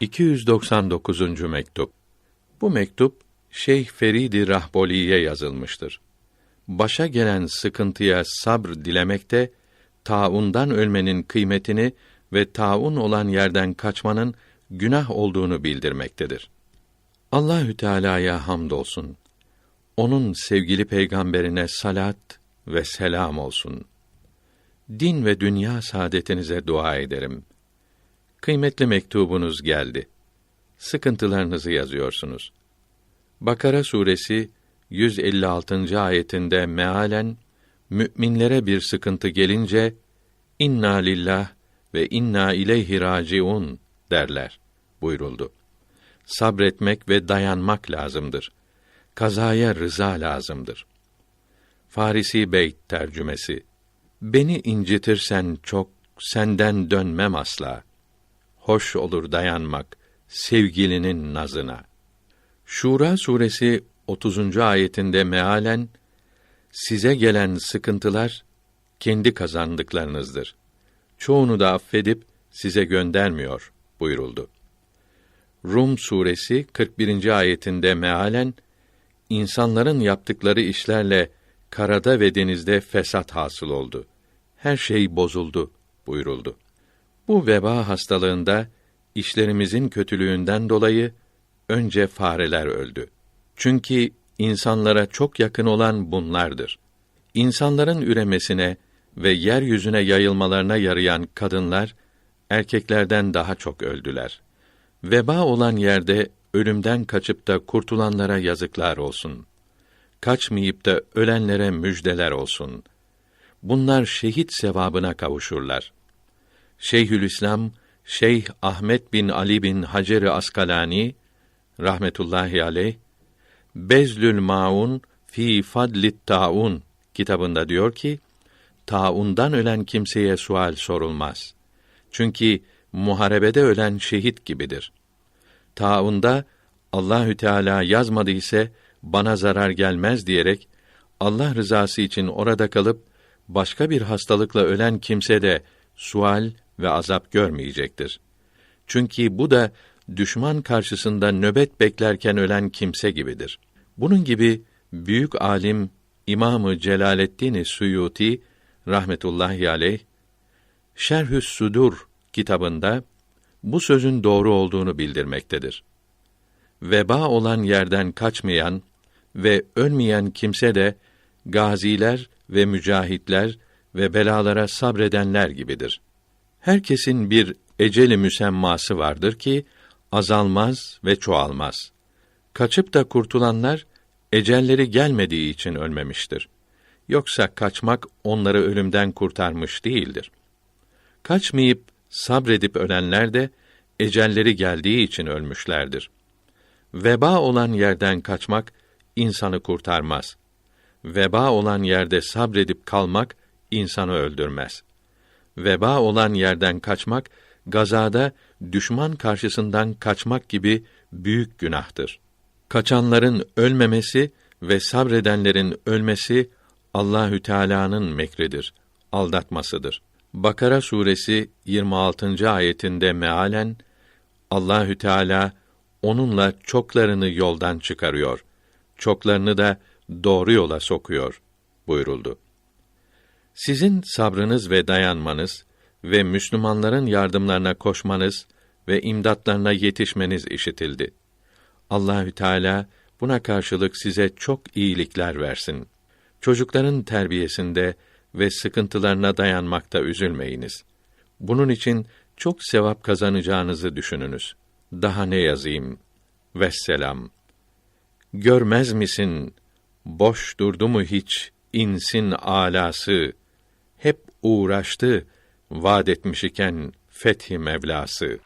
299. mektup. Bu mektup Şeyh Feridi Rahboli'ye yazılmıştır. Başa gelen sıkıntıya sabr dilemekte, taundan ölmenin kıymetini ve taun olan yerden kaçmanın günah olduğunu bildirmektedir. Allahü Teala'ya hamdolsun. Onun sevgili peygamberine salat ve selam olsun. Din ve dünya saadetinize dua ederim. Kıymetli mektubunuz geldi. Sıkıntılarınızı yazıyorsunuz. Bakara suresi 156. ayetinde mealen müminlere bir sıkıntı gelince inna lillah ve inna ileyhi raciun derler buyuruldu. Sabretmek ve dayanmak lazımdır. Kazaya rıza lazımdır. Farisi Beyt tercümesi Beni incitirsen çok, senden dönmem asla. Hoş olur dayanmak, sevgilinin nazına. Şura suresi 30. ayetinde mealen, size gelen sıkıntılar, kendi kazandıklarınızdır. Çoğunu da affedip, size göndermiyor, buyuruldu. Rum suresi 41. ayetinde mealen, insanların yaptıkları işlerle karada ve denizde fesat hasıl oldu. Her şey bozuldu buyuruldu. Bu veba hastalığında işlerimizin kötülüğünden dolayı önce fareler öldü. Çünkü insanlara çok yakın olan bunlardır. İnsanların üremesine ve yeryüzüne yayılmalarına yarayan kadınlar erkeklerden daha çok öldüler. Veba olan yerde ölümden kaçıp da kurtulanlara yazıklar olsun.'' kaçmayıp da ölenlere müjdeler olsun. Bunlar şehit sevabına kavuşurlar. Şeyhülislam Şeyh Ahmet bin Ali bin hacer Askalani rahmetullahi aleyh Bezlül Maun fi Fadlit Taun kitabında diyor ki taundan ölen kimseye sual sorulmaz. Çünkü muharebede ölen şehit gibidir. Taunda Allahü Teala yazmadı ise bana zarar gelmez diyerek Allah rızası için orada kalıp başka bir hastalıkla ölen kimse de sual ve azap görmeyecektir. Çünkü bu da düşman karşısında nöbet beklerken ölen kimse gibidir. Bunun gibi büyük alim İmamı Celaleddin Suyuti rahmetullahi aleyh Şerhü's Sudur kitabında bu sözün doğru olduğunu bildirmektedir. Veba olan yerden kaçmayan ve ölmeyen kimse de gaziler ve mücahitler ve belalara sabredenler gibidir. Herkesin bir eceli müsemması vardır ki azalmaz ve çoğalmaz. Kaçıp da kurtulanlar ecelleri gelmediği için ölmemiştir. Yoksa kaçmak onları ölümden kurtarmış değildir. Kaçmayıp sabredip ölenler de ecelleri geldiği için ölmüşlerdir. Veba olan yerden kaçmak insanı kurtarmaz. Veba olan yerde sabredip kalmak insanı öldürmez. Veba olan yerden kaçmak gazada düşman karşısından kaçmak gibi büyük günahtır. Kaçanların ölmemesi ve sabredenlerin ölmesi Allahü Teala'nın mekridir, aldatmasıdır. Bakara suresi 26. ayetinde mealen Allahü Teala onunla çoklarını yoldan çıkarıyor çoklarını da doğru yola sokuyor buyuruldu. Sizin sabrınız ve dayanmanız ve Müslümanların yardımlarına koşmanız ve imdatlarına yetişmeniz işitildi. Allahü Teala buna karşılık size çok iyilikler versin. Çocukların terbiyesinde ve sıkıntılarına dayanmakta üzülmeyiniz. Bunun için çok sevap kazanacağınızı düşününüz. Daha ne yazayım? Vesselam. Görmez misin boş durdu mu hiç insin alası hep uğraştı vaad etmiş iken fethi Mevlası